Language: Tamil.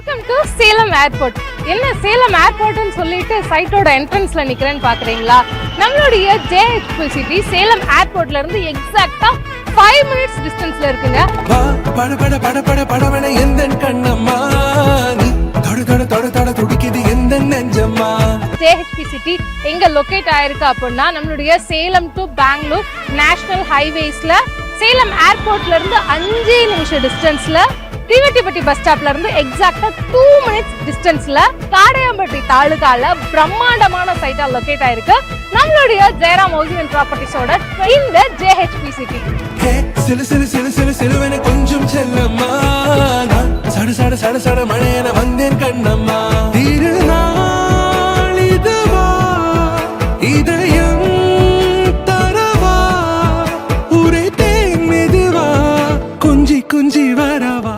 வெல்கம் டு சேலம் ஏர்போர்ட் என்ன சேலம் ஏர்போர்ட்னு சொல்லிட்டு சைட்டோட என்ட்ரன்ஸ்ல நிக்கிறேன்னு பாக்குறீங்களா? நம்மளுடைய ஜேஹெச்பி சிட்டி சேலம் ஏர்போர்ட்ல இருந்து எக்ஸாக்ட்டா ஃபைவ் மினிட்ஸ் டிஸ்டன்ஸ்ல இருக்குங்க. பட பட பட பட படவன எந்த கண்ணம்மா? தொட தொட தொட தொட துடிக்குது எந்த நெஞ்சம்மா? ஜேஹெச்பி சிட்டி எங்க லொகேட் ஆயிருக்கு அப்படின்னா நம்மளுடைய சேலம் டு பெங்களூர் நேஷனல் ஹைவேஸ்ல சேலம் ஏர்போர்ட்ல இருந்து அஞ்சு நிமிஷம் டிஸ்டன்ஸ்ல தீவெட்டிப்பட்டி பஸ் ஸ்டாப்ல இருந்து எக்ஸாக்டா டூ மினிட்ஸ் டிஸ்டன்ஸ்ல காடையாம்பட்டி தாலுகால பிரம்மாண்டமான சைட்டா லொக்கேட் ஆயிருக்கு. நம்மளுடைய ஜெயராம் ஹவுசிங் ப்ராப்பர்ட்டிஸோட இந்த ஜேஹெச்பிசிடி சிலு சிலு சிலு சிலு சிலுவன கொஞ்சம் செல்லம்மா. சடு சடு சட சட மழையன வந்தேன் கண்ணம்மா. திருநாள் இதுவா? இதயம் தரவா? உரை தேன் கொஞ்சி கொஞ்சி வரவா?